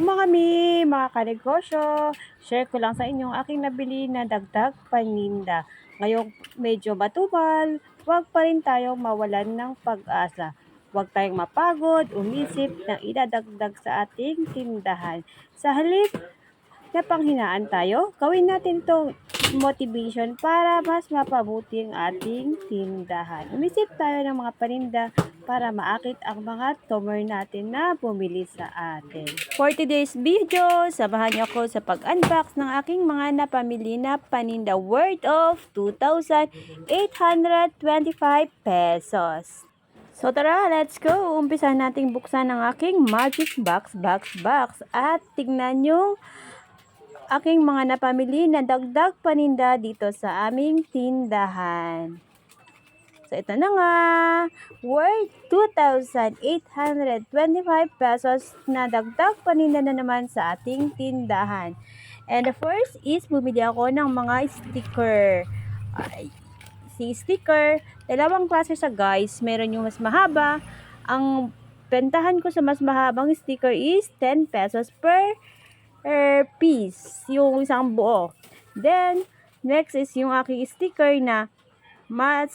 mga kami, mga kanegosyo. Share ko lang sa inyo ang aking nabili na dagdag paninda. Ngayong medyo matubal, huwag pa rin tayong mawalan ng pag-asa. Huwag tayong mapagod, umisip ng idadagdag sa ating tindahan. Sa halip na panghinaan tayo, gawin natin itong motivation para mas mapabuti ang ating tindahan. Umisip tayo ng mga paninda para maakit ang mga tomer natin na bumili sa atin. For today's video, samahan niyo ako sa pag-unbox ng aking mga napamili na paninda worth of 2,825 pesos. So tara, let's go! Umpisa nating buksan ang aking magic box, box, box. At tignan yung aking mga napamili na dagdag paninda dito sa aming tindahan. So, ito na nga. Worth 2,825 pesos na dagdag paninda na naman sa ating tindahan. And the first is, bumili ako ng mga sticker. Ay, si sticker, dalawang klase sa guys. Meron yung mas mahaba. Ang bentahan ko sa mas mahabang sticker is 10 pesos per per piece. Yung isang buo. Then, next is yung aking sticker na mas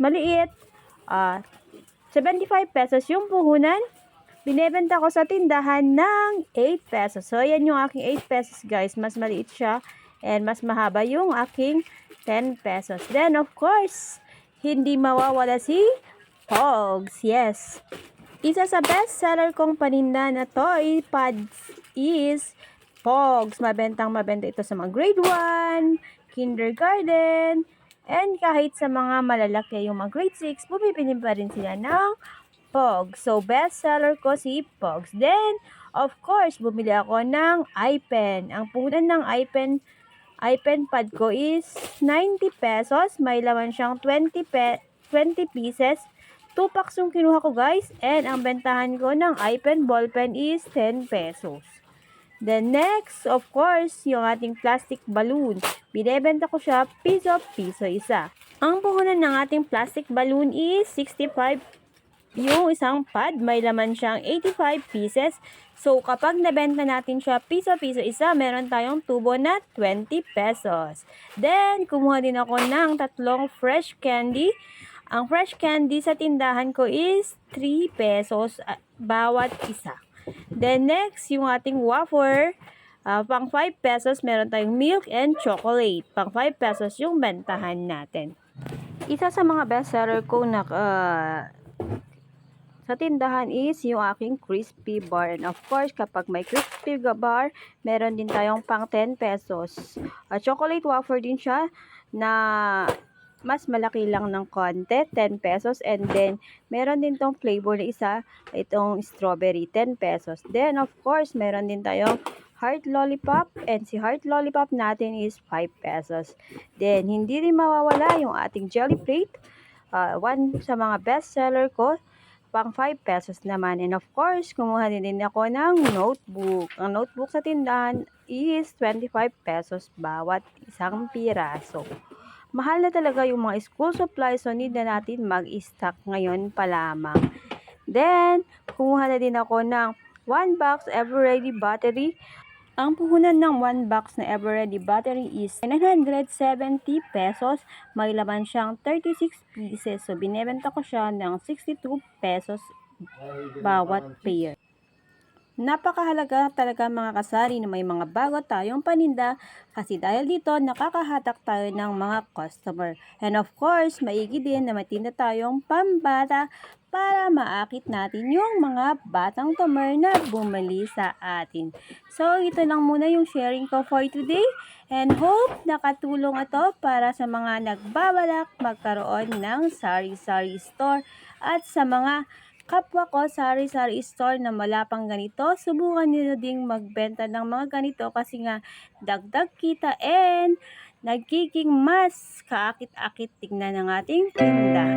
maliit, ah 75 pesos yung puhunan. Binebenta ko sa tindahan ng 8 pesos. So, yan yung aking 8 pesos, guys. Mas maliit siya. And mas mahaba yung aking 10 pesos. Then, of course, hindi mawawala si Pogs. Yes. Isa sa best seller kong paninda na toy pads is Pogs. Mabentang mabenta ito sa mga grade 1, kindergarten, And kahit sa mga malalaki yung mga grade 6, bumibili pa rin sila ng Pogs. So, best seller ko si Pogs. Then, of course, bumili ako ng iPen. Ang puhunan ng iPen, iPen pad ko is 90 pesos. May laman siyang 20, pe 20 pieces. 2 packs yung kinuha ko guys. And ang bentahan ko ng iPen ballpen is 10 pesos. Then next, of course, yung ating plastic balloon. Binebenta ko siya piso-piso isa. Ang puhunan ng ating plastic balloon is 65 yung isang pad. May laman siyang 85 pieces. So, kapag nabenta natin siya piso-piso isa, meron tayong tubo na 20 pesos. Then, kumuha din ako ng tatlong fresh candy. Ang fresh candy sa tindahan ko is 3 pesos ah, bawat isa. Then next, yung ating wafer, uh, pang 5 pesos, meron tayong milk and chocolate. Pang 5 pesos yung bentahan natin. Isa sa mga best seller ko na uh, sa tindahan is yung aking crispy bar. And of course, kapag may crispy bar, meron din tayong pang 10 pesos. Uh, chocolate wafer din siya na mas malaki lang ng konti, 10 pesos. And then, meron din tong flavor na isa, itong strawberry, 10 pesos. Then, of course, meron din tayong heart lollipop. And si heart lollipop natin is 5 pesos. Then, hindi rin mawawala yung ating jelly plate. Uh, one sa mga best seller ko, pang 5 pesos naman. And of course, kumuha din, din ako ng notebook. Ang notebook sa tindahan is 25 pesos bawat isang piraso mahal na talaga yung mga school supplies so need na natin mag-stock ngayon pa lamang. Then, kumuha na din ako ng 1 box Everready battery. Ang puhunan ng 1 box na Everready battery is 970 pesos. May laman siyang 36 pieces. So, binebenta ko siya ng 62 pesos bawat pair. Napakahalaga talaga mga kasari na may mga bago tayong paninda kasi dahil dito nakakahatak tayo ng mga customer. And of course, maigi din na matinda tayong pambata para maakit natin yung mga batang tumer na bumali sa atin. So, ito lang muna yung sharing ko for today. And hope nakatulong ito para sa mga nagbabalak magkaroon ng sari-sari store at sa mga kapwa ko sari-sari store na wala pang ganito, subukan nyo ding magbenta ng mga ganito kasi nga dagdag kita and nagiging mas kaakit-akit tignan ng ating tinda.